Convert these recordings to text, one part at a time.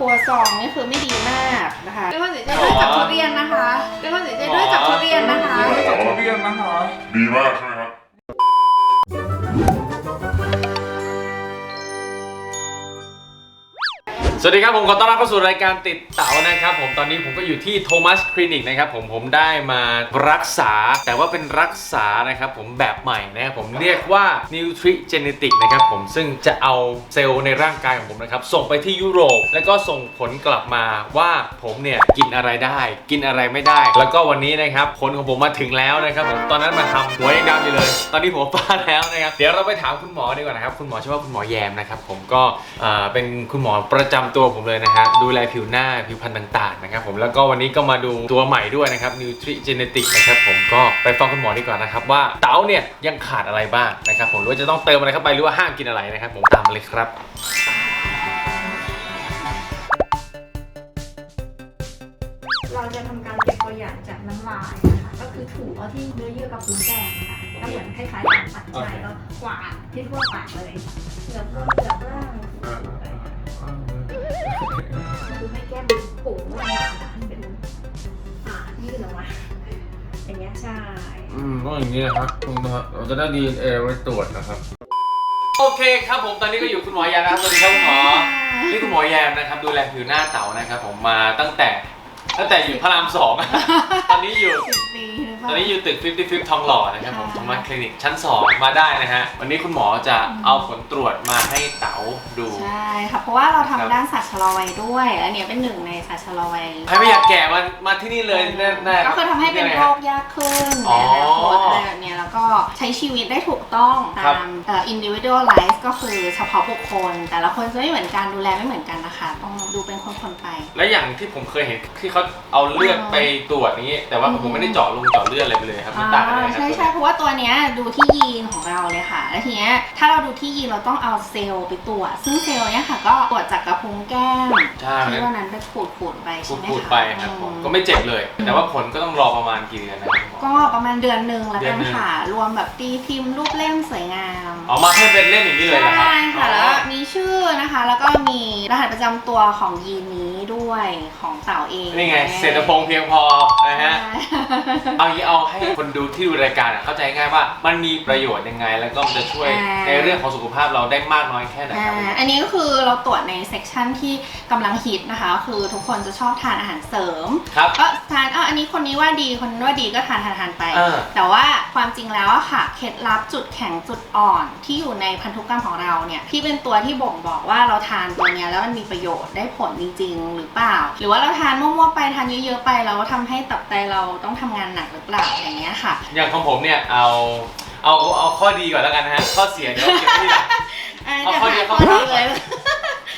ครัวซองนี่คือไม่ดีมากนะคะเป็นคนเสียใจด้วยกับทุเรียนนะคะเป็นคนเสียใจด้วยกับทุเรียนนะคะกับทุเรียนนะคะ ดีมากใช่ไหมครับ สวัสดีครับผมขอต้อนรับเข้าสู่รายการติดเต๋านะครับผมตอนนี้ผมก็อยู่ที่โทมัสคลินิกนะครับผมผมได้มารักษา แต่ว่าเป็นรักษานะครับผมแบบใหม่นะครับผมเรียกว่า Nutrigenetic นะครับผมซึ่งจะเอาเซลล์ในร่างกายของผมนะครับส่งไปที่ยุโรป แล้วก็ส่งผลกลับมาว่าผมเนี่ยกินอะไรได้ กินอะไรไม่ได้ แล้วก็วันนี้นะครับผลของผมมาถึงแล้วนะครับผมตอนนั้นมาทำหัวยังดำอยู่เลย ตอนนี้หัวฟ้าแล้วนะครับเดี๋ยวเราไปถามคุณหมอดีกว่านะครับคุณหมอชื่อว่าคุณหมอแยมนะครับผมก็เป็นคุณหมอประจตัวผมเลยนะฮะดูแลผิวหน้าผิวพรรณต่างๆนะครับผมแล้วก็วันนี้ก็มาดูตัวใหม่ด้วยนะครับ Nutrigenetic นะครับผมก็ไปฟังคุณหมอดีกว่านะครับว่าเต๋าเนี่ยยังขาดอะไรบ้างนะครับผมหรือว่าจะต้องเติมอะไรเข้าไปหรือว่าห้ามกินอะไรนะครับผมตามมาเลยครับเราจะทำการเก็บตัวอย่างจากน้ำลายนะคะ ก็คือถูเอาที่เนื้อเยื่อกับพุ้งแก้มค่ะก็เหมือนคล้ายๆการปัดชายก็กวาดที่ทั่วปากเลยเหลือบนเหลือบล่าง อืมก็อย่างนี้นะครับคุณนะครับเราจะได้ DNA ไว้ตรวจนะครับ โอเคครับผมตอนนี้ก็อยู่คุณหมอแยมนะครับสวัสดีครับคุณหมอนี่คุณหมอแยมนะครับดูแลผิวหน้าเต๋านะครับผมมาตั้งแต่ตั้งแต่อยู่พระรามสอง ตอนนี้อยู่ สิบปี หรือเปตล่าอนนี้อยู่ตึก 55 ทองหล่อนะครับผมค่ะตรงมาคลินิกชั้น 2 มาได้นะฮะ วันนี้คุณหมอจะเอาผลตรวจมาให้เต๋าดู ใช่ค่ะ เพราะว่าเราครับทำด้านสัตว์ชะลอวัยด้วย อันเนี้ยเป็นหนึ่งในสัตว์ชะลอวัยใครไม่อยากแก่มามาที่นี่เลยแน่ๆ ก็คือทำให้เป็นโรคยากขึ้นอ๋ในออนาคตอะไรแบบเนี้ยแล้วก็ใช้ชีวิตได้ถูกต้องครัตาบ มเอ่อ individualize ก็คือเฉพาะบุคคล แต่ละคนจะไม่เหมือนกันดูแลไม่เหมือนกันนะคะ ต้องดูเป็นคนๆไป และอย่างที่ผมเคยเห็นที่เขาเอาเลือดไปตรวจอย่างนี้ แต่ว่าอืม ผมไม่ได้เจาะลงเจาะเลือดอะไรไปเลยครับมันต่างกันยังไงครับใช่ใช่เพราะว่าตัวเนี้ยดูที่ยีนของเราเลยค่ะ แล้วทีเนี้ยถ้าเราดูที่ยีนเราต้องเอาเซลล์ไปตรวจซึ่งเซลล์เนี้ยค่ะ ก็ตรวจจากกระพุ้งแก้มใช่ที่วันนั้นไปขูดขูดๆไปพูใช่ดไหมพูดคะไปครับผมก็ไม่เจ็บเลย แต่ว่าผลก็ต้องรอประมาณกี่เดือนนะครับคุณหมอ ก็ประมาณเดือนหนึ่งแล้วเดืกัอนนหนึ่งค่ะ รวมแบบตีพิมพ์รูปเล่มสวยงามเอามาให้เป็นเล่มอย่างนี้เลยเหรอครับใช่ค่ะอ๋อแล้วมีชื่อนะคะ แล้วก็มีรหัสประจำตัวของยีนนี้ด้วยของเต่าเองนี่ไงเศรษฐพงษ์เพียงพอนะใช่ฮะเอางี้เอาให้คนดูที่ดูรายการอะเข้าใจง่ายว่ามันมีประโยชน์ยังไง แล้วก็มันจะช่วยอ่าในเรื่องของสุขภาพเราได้มากน้อยแค่ไหนอ่าครับอันนี้ก็คือเราตรวจในเซกชันที่กำลังฮิตนะคะ คือทุกคนจะชอบทานอาหารเสริมครับก็ทานอะอันนี้คนนี้ว่าดีคนนั้นว่าดีก็ทานทานทานไปอ่าแต่ว่าความจริงแล้วอะค่ะเคล็ดลับจุดแข็งจุดอ่อนที่อยู่ในพันธุกรรมของเราเนี่ยที่เป็นตัวที่บ่งบอกว่าเราทานตัวเนี้ยแล้วมันมีประโยชน์ได้ผลจริง ๆ หรือเปล่า หรือว่าเราทานมั่วๆไปทานเยอะๆไปแล้วทำให้ตับไตเราต้องทำงานหนักหรือเปล่าอย่างเงี้ยค่ะ อย่างของผมเนี่ยเอาเอาเอาข้อดีก่อนแล้วกันนะฮะข้อเสียเดี๋ยวเก็บไว้ทีหลัง อะเอาข้อเดียวข้อเข้าดีเลย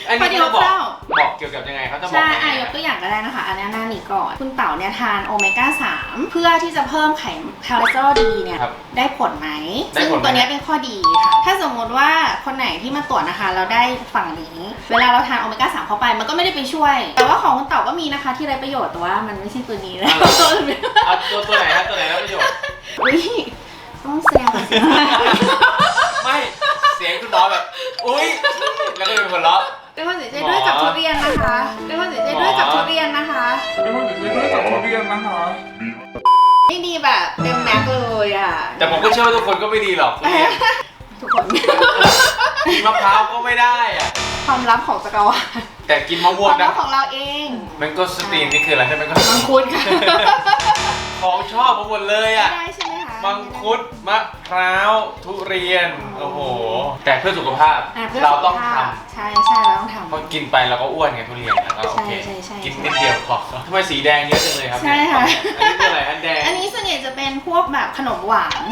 อันนี้ข้อเดียวเขาบอกเข้าบอกเกี่ยวกับยังไงเขาจะบอกใช่ยังไงอะยกตัวอย่างก็ได้นะคะอันนี้หน้านี้ก่อนคุณเต่าเนี่ยทานโอเมก้า 3 เพื่อที่จะเพิ่มไขคอเลสเตอรอลดีเนี่ยครับได้ผลไหมได้ซึ่งผลไหมตัวเนี้ยเป็นข้อดีค่ะ ถ้าสมมติว่าคนไหนที่มาตรวจนะคะ เราได้ฝั่งนี้ เวลาเราทานโอเมก้า 3 เข้าไปมันก็ไม่ได้ไปช่วย แต่ว่าของคุณเต่าก็มีนะคะที่ไรประโยชน์แต่ว่ามันไม่ใช่ตัวนี้นะเอาตัวตัวไหนครับตัวไหนแล้วประโยชน์อุ้ยต้องแซวสิไม่เสียงคุณหมอแบบ อุ้ยแล้วก็เป็นคนล้อ เป็นคนเสียใจด้วยกับทุเรียนนะคะ เป็นคนเสียใจด้วยกับทุเรียนนะคะเป็นคนติดด้วยกับทุเรียนนะคะ ไม่ดีแบบเต็มแม็กซ์เลยอะ แต่ผมก็เชื่อว่าทุกคนก็ไม่ดีหรอกทุเรียนทุกคน กินมะพร้าวก็ไม่ได้อะความลับของจักรวาลแต่กินมะคม่วงวามลันะบของเราเองมันก็สตรีนนี่คืออะไรใช่ไหมก็มังคุดค่ะ ของชอบมาหมดเลยไม่อะ ได้ใช่ไห มคะมังคุด มะพร้าว ทุเรียน โอ้โห แต่เพื่อสุขภาพ อะพื่เราต้องสุขทภพใช่ใช่เราต้องำเพราะทำกินไปเราก็อ้วนไงทุเรียนแล้วก็โอเค ใช่ใช่ใช่กินนิดเดียวพอทำไมสีแดงเยอะจังเลยครับใช่ค่ะอันนี้คืออะไรอันแดง อันนี้ส่วนใหญ่จะเป็นพวกแบบขนมหวาน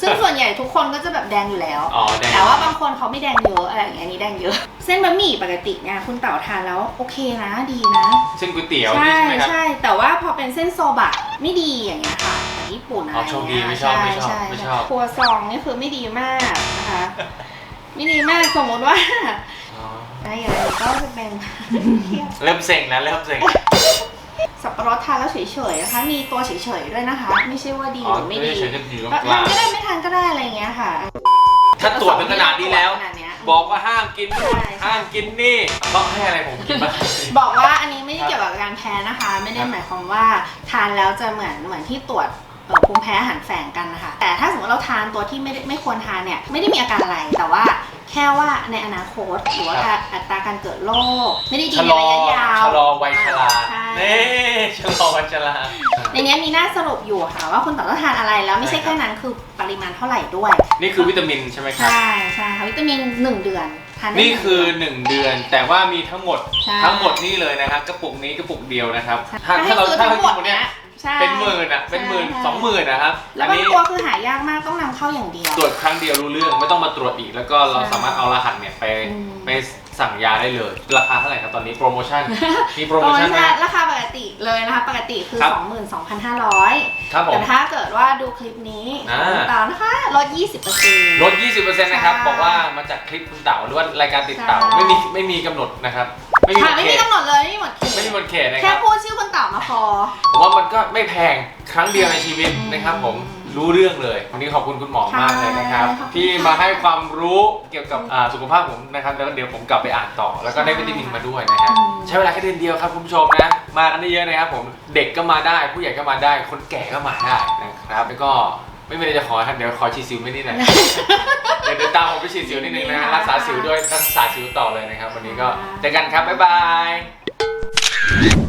ซึ่งส่วนใหญ่ทุกคนก็จะแบบแดงอยู่แล้ว อ๋อแดง แต่ว่าบางคนเขาไม่แดงเยอะอะไรอย่างเงี้ยอันนี้แดงเยอะ เส้นบะหมี่ปกติเนี่ยคุณเต่าทานแล้วโอเคนะดีนะ เส้นก๋วยเตี๋ยวใช่นี่ใช่ไหมครับ ใช่แต่ว่าพอเป็นเส้นโซบะไม่ดีอย่างเงี้ยค่ะจากญี่ปุ่น อะไรอ๋ออย่างโชคดีเงี้ยไม่ชอบไม่ชอบใช่ไม่ใช่ชอบ ครัวซองนี่คือไม่ดีมากนะคะ ไม่ดีมากสมมติว่าอ๋ออะไรอย่างนี้ก็จะเป็นเริ่มเซ็งแล้วเริ่มเซ็ง สับปะรดทานแล้วเฉยๆนะคะ มีตัวเฉยๆด้วยนะคะ ไม่ใช่ว่าดีอ๋อหรือไม่ดีเฉยๆก็อยู่ตรงก็กทาลานงก็ได้ไม่ทานก็ได้อะไรอย่างเงี้ยค่ะถ้าตรวจเป็นขนาดนี้แล้ว ขนาดเนี้ย บอกว่าห้ามกินนู่นใช่ ห้ามกินนี่ต้องให้อะไรผมกินบ้าง บอกว่าอันนี้ไม่ได้เกี่ยวกับการแพ้นะคะ ไม่ได้หมายความว่าทานแล้วจะเหมือนเหมือนที่ตรวจเอ่อ ภูมิแพ้อาหารแฝงกันนะคะ แต่ถ้าสมมติเราทานตัวที่ไม่ได้ไม่ควรทานเนี่ยไม่ได้มีอาการอะไรแต่ว่าแค่ว่าในอนาคตหรือว่าครับอัตราการเกิดโรคไม่ได้ดีชะในลอระยะยาวชะลอวัยชราใช่เน่ชะลอวัยชราในนี้มีหน้าสรุปอยู่ค่ะว่าคุณต่อต้องทานอะไรแล้วไม่ใช่ใช่ครับแค่นั้นคือปริมาณเท่าไหร่ด้วย นี่คือวิตามินใช่ไหมครับ ใช่ใช่ค่ะวิตามินหนึ่งเดือนทานได้ นี่หงคือเดืน1เดือนแต่ว่ามีทั้งหมดใช่ทั้งหมดนี่เลยนะครับกระปุกนี้กระปุกเดียวนะครับ ถ้าถ้าถ้าเราให้ซื้อถ้าทั้เรางหมกิดนหมดเนี้ยเนี้ย ใช่เป็นหมื่นอะ เป็นหมื่นใช่ สองหมื่นนะครับ แล้อัวนบางนี้ตัวคือหายากมากต้องนำเข้าอย่างเดียว ตรวจครั้งเดียวรู้เรื่องไม่ต้องมาตรวจอีก แล้วก็เราใช่สามารถเอารหัสเนี่ยไปอืม ไปสั่งยาได้เลย ราคาเท่าไหร่ครับตอนนี้โปรโมชั่น มีโปรโมชั่นไหม ราคาปกติเลยนะคะ ปกติคือ ครับ 22,500 ครับผแต่ม ถ้าเกิดว่าดูคลิปนี้อ่าของคุณเตานะคะลด 20%ลด 20%นะครับ ใช่บอกว่ามาจากคลิปคุณเต๋าหรือว่ารายการติดเต๋าใช่ ไม่มีไม่มีกำหนดนะครับ ไม่มีหมค่ะดไม่เขมีตกำหนดเลยไม่มีหมดเขตไม่มีหมดเขตนะคแค่รับ พูดชื่อคุณเต๋ามาพอ ผมว่ามันก็ไม่แพงครั้งเดียวในชีวิตอืมนะครับ ผมรู้เรื่องเลยวันนี้ขอบคุณคุณหมอมากเลยนะครับ ค่ะขอบคุณที่ค่ะมาให้ความรู้เกี่ยวกับอ่าสุขภาพผมนะครับแล้วเดี๋ยวผมกลับไปอ่านต่อ แล้วก็ได้วิตามินมาด้วยนะครับอืม ใช้เวลาแค่เดือนเดียวครับคุณผู้ชมนะมากันได้เยอะนะครับ ผมเด็กก็มาได้ผู้ใหญ่ก็มาได้ คนแก่ก็มาได้นะครับแล้วก็ ไม่มีอะไรจะขอครับเดี๋ยวขอฉีดสิวไม่นิดหน่อย เดี๋ยวตามผมไปฉีดสิวนิดนึงนะะรักษาสิวด้วยรักษาสิวต่อเลยนะครับ วันนี้ก็เจอกันครับ บ๊ายบาย